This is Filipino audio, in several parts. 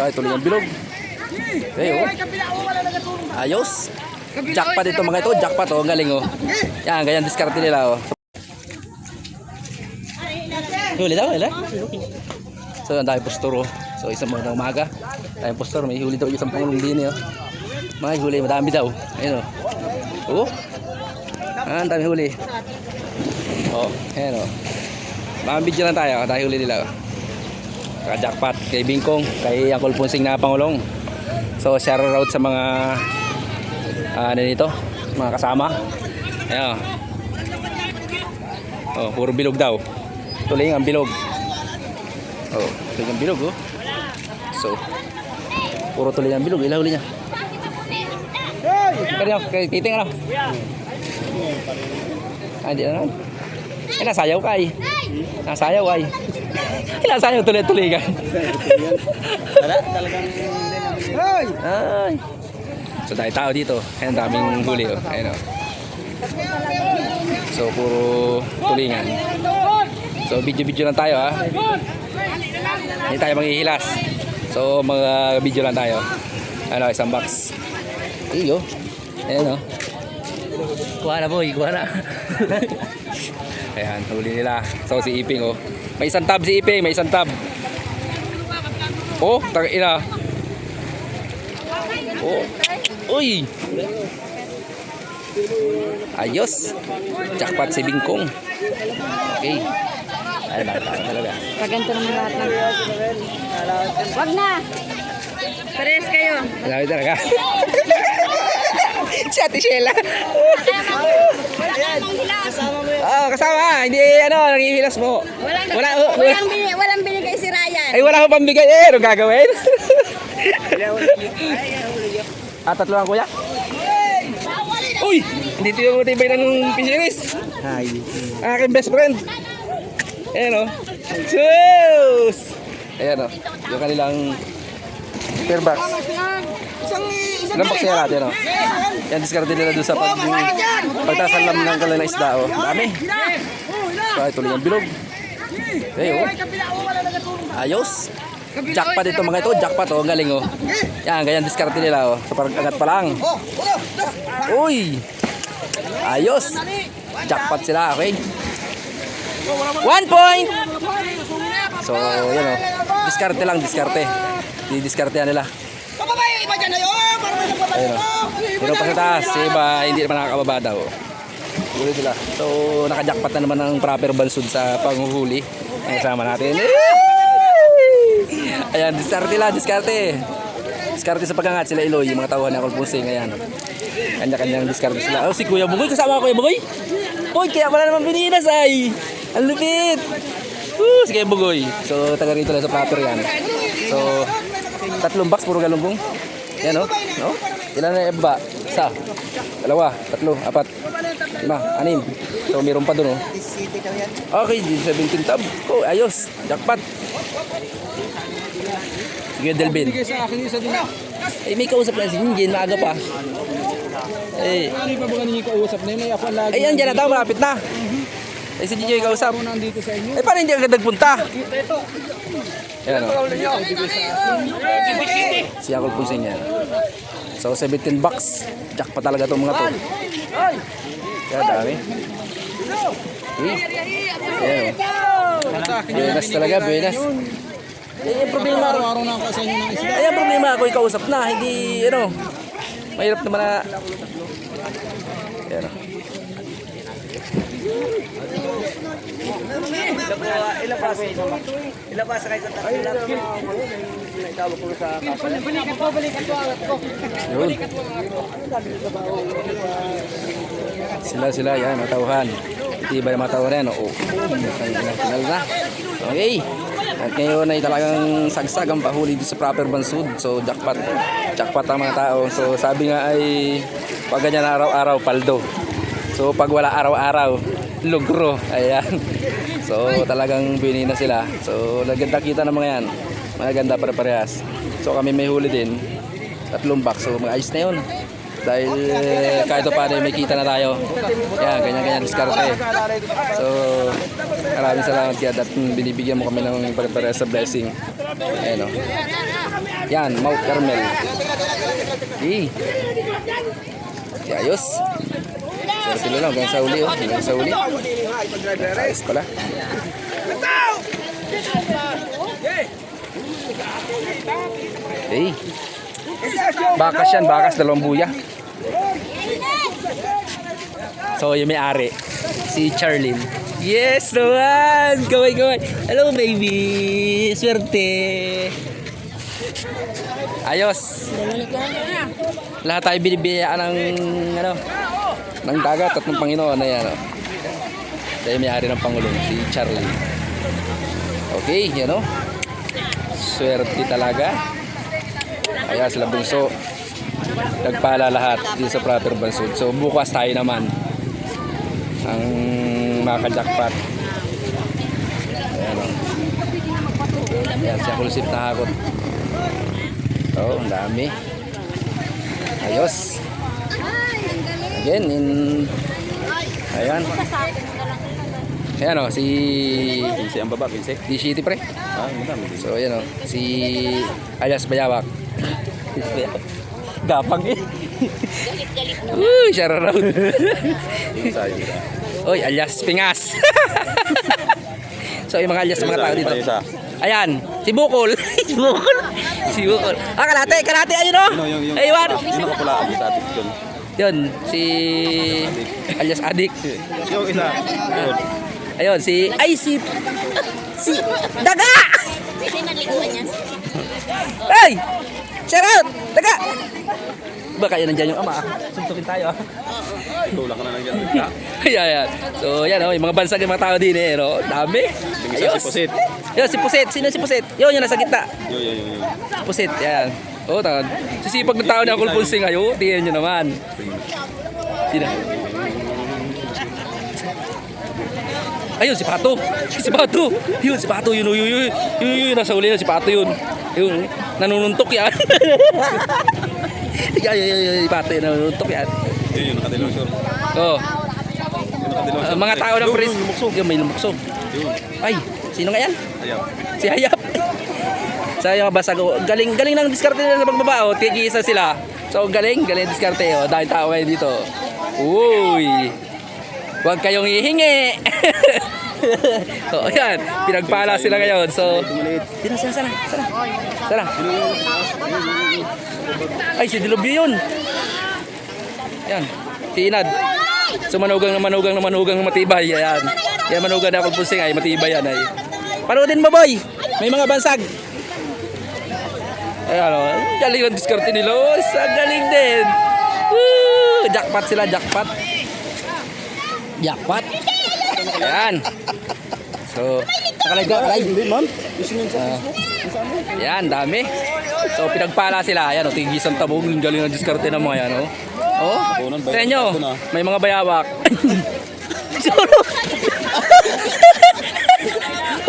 Ay, tuloy ang bilog. Okay, oh. Ayos. Jackpot ito mga ito. Jackpot, oh. Ang galing, oh. Yan, ganyan diskarte nila, oh. Huli daw, wala? So, ang dami postor, oh. So, isang mga umaga. Dami postor. May huli daw isang pangulong din, oh. May huli, madami daw. Ayun, oh. Oh. Ah, ang dami huli. Oh, ayan, oh. Mga video lang tayo. Dahil huli nila, oh. Ka-jackpot kay Bingkong, kay Uncle Punsing na Pangulong. So, shout out sa mga ano nito, mga kasama. Ayan. Oh, puro bilog daw. Tuloy ang bilog. Oh, tuloy ang bilog oh. So, puro tuloy ang bilog. Ilaw niya. Kaya kay titing ano? Ah, di ano? Eh, nasayaw ka ay. Nasayaw ay. Eh, nasayaw tuloy-tuloy ka. Wala, talagang Ay. So dahil tao dito, ayun daming huli oh. Ayun oh. So puro tulingan. So video-video lang tayo ha. Hindi tayo manghihilas. So mga video lang tayo. Ano, isang box. Iyo. Ayun oh. Kuha na boy, kuha na. Ayan, huli nila. So si Iping oh. May isang tab si Iping, may isang tab. Oh, tang ina. Oh. Uy. Ayos. Jackpot si Bingkong. Okay. Ay, bakit ako talaga? Paganto naman lahat ng... Wag na! Pares kayo. Alawi talaga. si Ate Sheila. Wala namang hilas. Oh, kasama. Hindi, ano, nangihilas mo. Walang, Wala, oh, wala. walang, bini, walang binigay si Ryan. Ay, wala ko pambigay. Eh, anong gagawin? ah, tatlo lang, kuya? Uy! Hindi ito yung matibay ng fisheries. Hi. Aking best friend. Ayan o. Sus! Ayan o. Yung kanilang pair box. Ilang box kaya natin o? Yan, discarte nila doon sa pag pagtasalam ng kanilang isda o. Dami. So, ay tuloy ang bilog. Okay o. Ayos. Jackpot ito mga ito. Jackpot o. Ang galing o. Yan, ganyan discarte nila o. So, parang agat pa lang. Uy! Ayos! Jackpot sila, okay? One point! So, yan o. Diskarte lang, diskarte. Didiskartehan nila. Ayun o. Pero pa sa taas, si iba hindi naman nakakababa daw. Huli sila. So, nakajackpot na naman ng proper bansud sa panghuhuli. Ang kasama natin. Ayan, diskarte lang, diskarte. Diskarte sa pagkangat sila Iloy, yung mga tauhan ni Akol Pusing. Ayan. Kanya-kanyang diskarte sila. Oh, si Kuya Bugoy, kasama ko Kuya Bugoy. Uy, kaya pala naman bininas ay. Ang lupit. Woo, si Kuya Bugoy. So, taga rito lang sa proper yan. So, tatlong box, puro galunggong. Yan o. No? Ilan na iba? Isa. Dalawa. Tatlo. Apat. Lima. Anim. So, meron pa dun o. Okay, 17 tab. Oh, ayos. Jackpot. Sige, Delvin. Eh, may kausap na si Jinjin. Maaga pa. Eh, Ano pa ba kanina kausap na yun? Ay, ako lagi. ay, yan dyan na tao. Malapit na. Eh, si yung kausap. Eh, paano hindi agad nagpunta? Yan o. Si Akol Pusing yan. So, 17 bucks. Jackpot talaga itong mga to. Kaya dami. Uy. Ayan o. Buenas talaga, buenas. Eh, yung problema, Araw-araw na ako sa inyo ng isda. ay, ang problema ako yung kausap na, hindi, ano, mahirap naman na, Ayan o. Yun. Sila sila yan, matauhan. Tiba yung matauhan. Oo. Okay. At ngayon ay talagang sagsag ang pahuli sa proper bansud. So jackpot. Jackpot ang mga tao. So sabi nga ay pag ganyan araw-araw paldo. So pag wala araw-araw lugro. Ayan. So talagang bini na sila. So naganda kita ng mga yan. Maganda para parehas. So kami may huli din. Tatlong box. So ayos na yun. Dahil eh, kahit pa paano may kita na tayo. Yan, ganyan-ganyan diskarte. So, maraming salamat kaya at binibigyan mo kami ng pare-pares sa blessing. Ayan o. Yan, Mount Carmel. Eh. Ayos. Swerte lang hanggang sa uli oh. Hanggang sa uli. Ayos pala. Okay. Bakas yan, bakas, dalawang buya. So, yung may-ari, si Charlene. Yes, naman! Kaway, kaway. Hello, baby! Swerte! Ayos! Lahat tayo binibiyaan ng, ano, ng dagat at ng Panginoon na yan. Oh. Siya may-ari ng Pangulong, si Charlene. Okay, yan o. Swerte talaga. Kaya sila bunso. Nagpala lahat dito sa proper Bansud. So bukas tayo naman ang makajakpat. Ayan o. Ayan siya kulusip na hakot. Oh, ang dami. Ayos. Again, in... Ayan. Ayan o, si... Pinsi ang baba, pinsi. Di City pre. Ah, madami. So, ayan o. Si alias Bayawak. Gapang eh. Uy, siya raw. Pinsa, isa. Uy, alias Pingas. so, yung mga alias mga tao dito. Ayan, si Bukol. si Bukol. Si Bukol. Ah, kalate, kalate, ayun o. Ano, yung, nakapula, ang sa atin yun. Si alias Adik. Yung isa. Yun. Ayun, si... Ay, si... Si... Daga! Pwede naliguan niya. Ay! Shout out! Daga! Baka yan nandiyan yung ama. ah. Suntukin tayo ah. Tulak ka na lang dyan. Ayan, ayan. So, yan oh, yung mga bansag yung mga tao din eh, no? Dami. Yung isa si Pusit. Yun, si Pusit. Sino si Pusit? Yun, yun nasa gitna. Yun, yun, yun. yun. Si Pusit, yan. Oo, oh, tangan. Sisipag ng tao ni Uncle Pulsing ayo. Tingnan nyo naman. Sino? Ayun, si Pato. Si Pato. Yun, si Pato. Yun, yun, yun, yun, yun, yun, nasa uli na si Pato yun. Yun, nanununtok yan. Yan, yan, yan, si Pato yun, nanununtok yan. Yun, yung nakadilong short. Oo. Short. mga tao ng Yun, pres. Yung may lumuksog. Yun. Ay, sino nga yan? Ayaw. Si Hayap. Sa yung basag. Galing, galing ng diskarte nila sa pagbaba. Oh. Tigisa sila. So, galing, galing diskarte. Oh. Dahil tao ngayon dito. Uy. Huwag kayong hihingi. so, ayan. Pinagpala sila ngayon. So, sino, sana, sana, sana. Sana. Ay, si Dilubyo yun. Ayan. Si Inad. So, manugang na manugang na manugang matibay. Ayan. Yan, manugang na ako pusing ay matibay yan ay. Panoodin mo, boy. May mga bansag. Ayan, oh. Ang Galing ang diskarte nila. Oh, sa galing din. Woo! Jackpot sila, jackpot. Jackpot. Ayan. So, nakalive ka, live. Hindi, ma'am. Ayan, dami. So, pinagpala sila. Ayan, oh, tigisan tabong. Ang galing ang diskarte ng mga yan, oh. Oh, Tabunan, bayaw- tingnan nyo. tabunan, ah. May mga bayawak. Solo.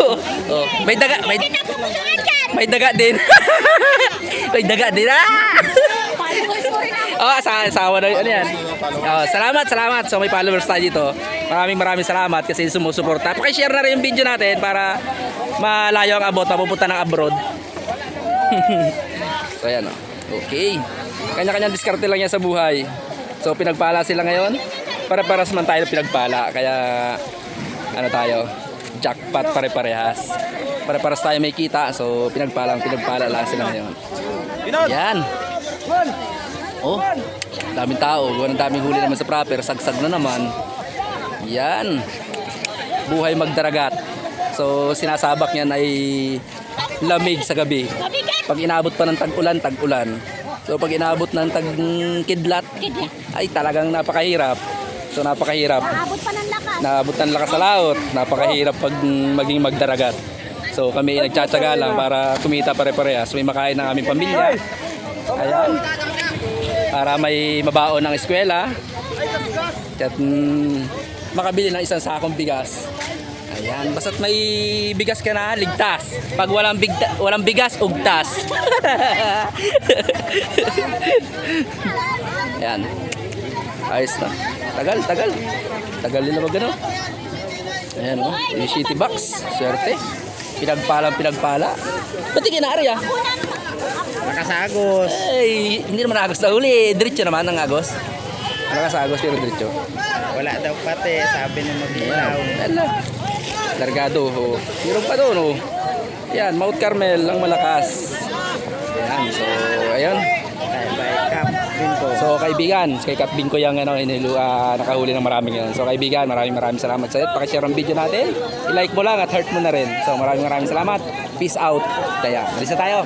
oh, may daga, may, may daga din. may daga din. Ah! Oh, sa asawa na ano yan. Oh, salamat, salamat. So may followers tayo dito. Maraming maraming salamat kasi sumusuporta. Paki-share na rin yung video natin para malayo ang abot, mapupunta ng abroad. so ayan oh. Okay. Kanya-kanyang diskarte lang yan sa buhay. So pinagpala sila ngayon. Para-paras man tayo pinagpala. Kaya ano tayo? Jackpot pare-parehas. Para-paras tayo may kita. So pinagpala pinagpala lang sila ngayon. Yan. Oh, daming tao. Gawa ng daming huli naman sa proper. Sagsag na naman. Yan. Buhay magdaragat. So sinasabak niyan ay lamig sa gabi. Pag inabot pa ng tag-ulan, tag-ulan. So pag inabot ng tag-kidlat, ay talagang napakahirap. So napakahirap. Abot pa ng lakas. Naabot ng lakas sa laot. Napakahirap pag maging magdaragat. So kami nagtsatsaga lang para kumita pare-parehas. May makain ng aming pamilya. Ayan. Para may mabaon ng eskwela. At mm, makabili ng isang sakong bigas. Ayan, basta't may bigas ka na, ligtas. Pag walang, bigta, walang bigas, ugtas. Ayan. Ayos na. Tagal, tagal. Tagal nila mag ano. Ayan o, yung city box. Swerte. Pinagpala, pinagpala. Ba't di kinari ah? Nakasagos. Ay, hindi naman agos na huli. Diretso naman ang agos. Nakasagos pero diretso. Wala daw pati, sabi ni Magilaw. Ala. Largado. Oh. Meron pa doon. Oh. Yan, Mount Carmel ang malakas. Ayan, so, ayun. So, kaibigan, kay Kap Bingko yung ano, inilu, ah, nakahuli ng maraming yun. So, kaibigan, maraming maraming salamat sa iyo. Pakishare ang video natin. I-like mo lang at heart mo na rin. So, maraming maraming salamat. Peace out. Kaya, malis tayo.